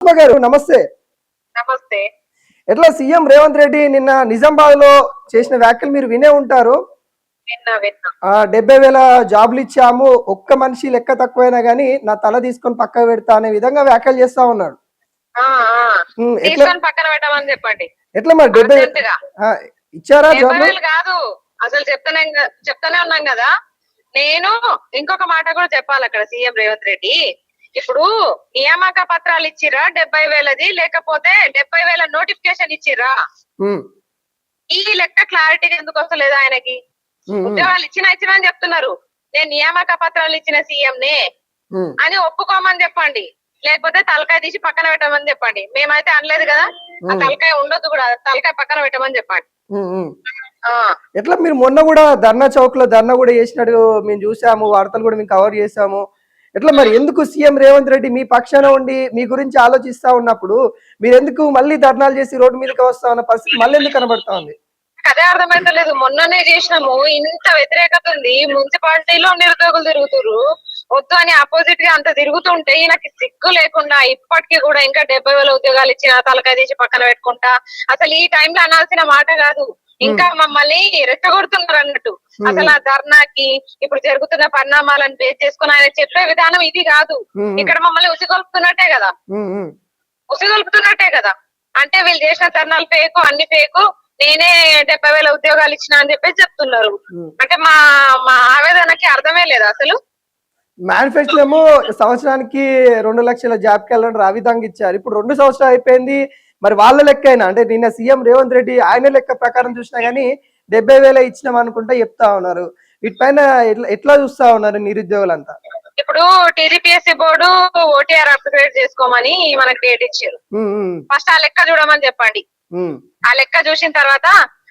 గారు నమస్తే. నమస్తే. ఎట్లా సీఎం రేవంత్ రెడ్డి నిన్న నిజామాబాద్లో చేసిన వ్యాఖ్యలు మీరు వినే ఉంటారు? డెబ్బై వేల జాబులు ఇచ్చాము ఒక్క మనిషి లెక్క తక్కువైనా గానీ నా తల తీసుకొని పక్కకు పెడతా అనే విధంగా వ్యాఖ్యలు చేస్తా ఉన్నాడు చెప్పండి. ఎట్లా మరి? డెబ్బై ఇచ్చారా కాదు. అసలు చెప్తానే చెప్తానే ఉన్నాం కదా. నేను ఇంకొక మాట కూడా చెప్పాలి అక్కడ సీఎం రేవంత్ రెడ్డి. ఇప్పుడు నియామక పత్రాలు ఇచ్చిరా డెబ్బై వేలది లేకపోతే డెబ్బై వేల నోటిఫికేషన్ ఇచ్చిరా ఈ లెక్క క్లారిటీ ఎందుకు వస్తలేదు ఆయనకి? ఉద్యోగాలు ఇచ్చిన ఇచ్చిన అని చెప్తున్నారు. నేను నియామక పత్రాలు ఇచ్చిన సీఎం నే అని ఒప్పుకోమని చెప్పండి. లేకపోతే తలకాయ తీసి పక్కన పెట్టమని చెప్పండి. మేమైతే అనలేదు కదా. ఆ తలకాయ ఉండొద్దు కూడా. తలకాయ పక్కన పెట్టమని చెప్పండి. ఆ. ఎట్లా మీరు మొన్న కూడా ధర్నా చౌక్లో ధర్నా కూడా చేసినట్టు మేము చూసాము. వార్తలు కూడా మేము కవర్ చేసాము. ఎట్లా మరి? ఎందుకు సీఎం రేవంత్ రెడ్డి మీ పక్షాన ఉండి మీ గురించి ఆలోచిస్తా ఉన్నప్పుడు మీరు ఎందుకు మళ్ళీ ధర్నాలు చేసి రోడ్డు మీదకి వస్తా ఉన్న పరిస్థితి మళ్ళీ ఎందుకు కనబడతా ఉంది? అదే అర్థమైతలేదు మొన్ననే చేసినాము. ఇంత వ్యతిరేకత ఉంది. మున్సిపాలిటీలో నిరుద్యోగులు తిరుగుతురు వద్దు అని ఆపోజిట్గా అంత తిరుగుతుంటే ఈయనకి సిగ్గు లేకుండా ఇప్పటికీ కూడా ఇంకా డెబ్బై వేల ఉద్యోగాలు ఇచ్చిన తలకాయ తీసి పక్కన పెట్టుకుంటా. అసలు ఈ టైంలో అనాల్సిన మాట కాదు. ఇంకా మమ్మల్ని రెచ్చగొడుతున్నారు అన్నట్టు. అసలు ఆ ధర్నాకి ఇప్పుడు జరుగుతున్న పరిణామాలను బేస్ చేసుకుని ఆయన చెప్పే విధానం ఇది కాదు. ఇక్కడ మమ్మల్ని ఉసిగొల్పుతున్నట్టే కదా. ఉసిగొల్పుతున్నట్టే కదా. అంటే వీళ్ళు చేసిన ధర్నాలు ఫేకు అన్ని ఫేకు నేనే డెబ్బై వేల ఉద్యోగాలు ఇచ్చిన అని చెప్పేసి చెప్తున్నారు. అంటే మా మా ఆవేదనకి అర్థమే లేదు అసలు. మేనిఫెస్టో ఏమో సంవత్సరానికి రెండు లక్షల జాబ్ క్యాలెండర్ ఆ విధంగా ఇచ్చారు. ఇప్పుడు రెండు సంవత్సరాలు అయిపోయింది. మరి వాళ్ళ లెక్క అయినా అంటే నిన్న సీఎం రేవంత్ రెడ్డి ఆయన లెక్క ప్రకారం చూసినా గానీ డెబ్బై వేల ఇచ్చినాం అనుకుంటా చెప్తా ఉన్నారు. వీటిపైన ఎట్లా ఎట్లా చూస్తా ఉన్నారు నిరుద్యోగులంతా? ఇప్పుడు టీజీపీఎస్సీ బోర్డు ఓటీఆర్ అప్గ్రేడ్ చేసుకోమని మనకి డేట్ ఇచ్చారు. ఫస్ట్ ఆ లెక్క చూడమని చెప్పండి. ఆ లెక్క చూసిన తర్వాత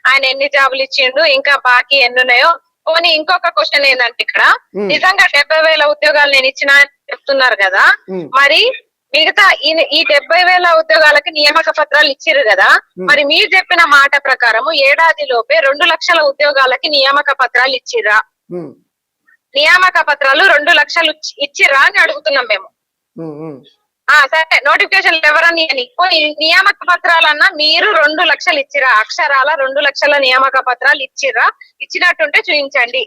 ఆయన ఎన్ని జాబులు ఇచ్చిండు ఇంకా బాకీ ఎన్ని ఉన్నాయో పోనీ ఇంకొక క్వశ్చన్ ఏంటంటే ఇక్కడ నిజంగా డెబ్బై వేల ఉద్యోగాలు నేను ఇచ్చిన చెప్తున్నారు కదా. మరి మిగతా ఈ- డెబ్బై వేల ఉద్యోగాలకి నియామక పత్రాలు ఇచ్చిర్రు కదా. మరి మీరు చెప్పిన మాట ప్రకారము ఏడాది లోపే రెండు లక్షల ఉద్యోగాలకి నియామక పత్రాలు ఇచ్చిర్రా. ఉమ్, నియామక పత్రాలు రెండు లక్షలు ఇచ్చి- ఇచ్చిర్రా అని అడుగుతున్నాం మేము. ఆ సరే నోటిఫికేషన్ ఎవరని నియామక పత్రాలన్నా మీరు రెండు లక్షలు ఇచ్చిరా అక్షరాల రెండు లక్షల నియామక పత్రాలు ఇచ్చిర్రా ఇచ్చినట్టుంటే చూపించండి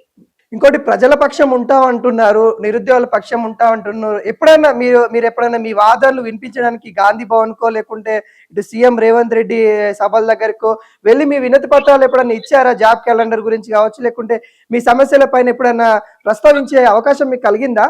ఇంకోటి ప్రజల పక్షం ఉంటాం అంటున్నారు నిరుద్యోగుల పక్షం ఉంటాం అంటున్నారు ఎప్పుడైనా మీరు మీరు ఎప్పుడైనా మీ వాదనలు వినిపించడానికి గాంధీ భవన్ కో లేకుంటే ఇటు సీఎం రేవంత్ రెడ్డి సభల దగ్గరకో వెళ్ళి మీ వినతి పత్రాలు ఎప్పుడైనా ఇచ్చారా? జాబ్ క్యాలెండర్ గురించి కావచ్చు లేకుంటే మీ సమస్యల పైన ఎప్పుడైనా ప్రస్తావించే అవకాశం మీకు కలిగిందా?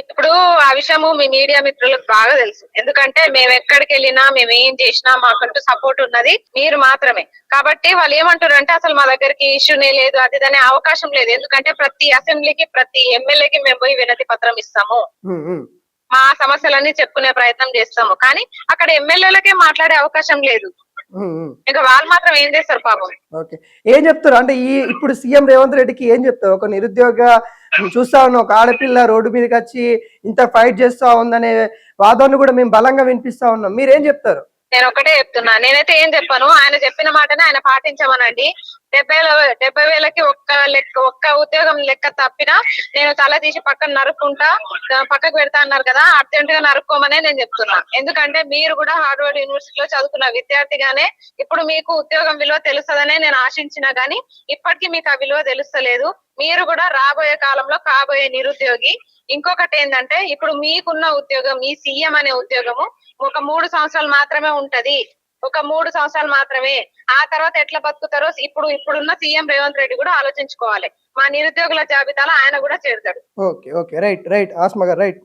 ఇప్పుడు ఆ విషయము మీ మీడియా మిత్రులకు బాగా తెలుసు. ఎందుకంటే మేము ఎక్కడికి వెళ్ళినా మేము ఏం చేసినా మాకంటూ సపోర్ట్ ఉన్నది మీరు మాత్రమే. కాబట్టి వాళ్ళు ఏమంటారు అంటే అసలు మా దగ్గరికి ఇష్యూనే లేదు అది అనే అవకాశం లేదు. ఎందుకంటే ప్రతి అసెంబ్లీకి ప్రతి ఎమ్మెల్యేకి మేము పోయి వినతి పత్రం ఇస్తాము. మా సమస్యలన్నీ చెప్పుకునే ప్రయత్నం చేస్తాము. కానీ అక్కడ ఎమ్మెల్యేలకే మాట్లాడే అవకాశం లేదు. ఇంకా వాళ్ళు మాత్రం ఏం చేస్తారు పాపం? ఓకే. ఏం చెప్తారు? అంటే ఈ ఇప్పుడు సీఎం రేవంత్ రెడ్డికి ఏం చెప్తారు? ఒక నిరుద్యోగ చూస్తా ఉన్న ఒక ఆడపిల్ల రోడ్డు మీదకి వచ్చి ఇంత ఫైట్ చేస్తా ఉందనే వాదనలు కూడా మేము బలంగా వినిపిస్తా ఉన్నాం. మీరేం చెప్తారు? నేను ఒకటే చెప్తున్నా. నేనైతే ఏం చెప్పాను? ఆయన చెప్పిన మాటనే ఆయన పాటించమనండి. డెబ్బై డెబ్బై వేలకి ఒక్క లెక్క ఒక్క ఉద్యోగం లెక్క తప్పినా నేను తల తీసి పక్కన నరుక్కుంటా పక్కకు పెడతా అన్నారు కదా అర్జెంట్గా నరుక్కోమనే నేను చెప్తున్నా. ఎందుకంటే మీరు కూడా హార్వర్డ్ యూనివర్సిటీలో చదువుకున్న విద్యార్థిగానే ఇప్పుడు మీకు ఉద్యోగం విలువ తెలుస్తుందనే నేను ఆశించినా గానీ ఇప్పటికీ మీకు ఆ విలువ తెలుస్తలేదు. మీరు కూడా రాబోయే కాలంలో కాబోయే నిరుద్యోగి. ఇంకొకటి ఏంటంటే ఇప్పుడు మీకున్న ఉద్యోగం ఈ సీఎం అనే ఉద్యోగము ఒక మూడు సంవత్సరాలు మాత్రమే ఉంటది. ఒక మూడు సంవత్సరాలు మాత్రమే. ఆ తర్వాత ఎట్లా బతుకుతారో ఇప్పుడు ఇప్పుడున్న సీఎం రేవంత్ రెడ్డి కూడా ఆలోచించుకోవాలి. మా నిరుద్యోగుల జాబితాలో ఆయన కూడా చేరుతాడు. Okay okay. Right right. ఆస్మగర్ right.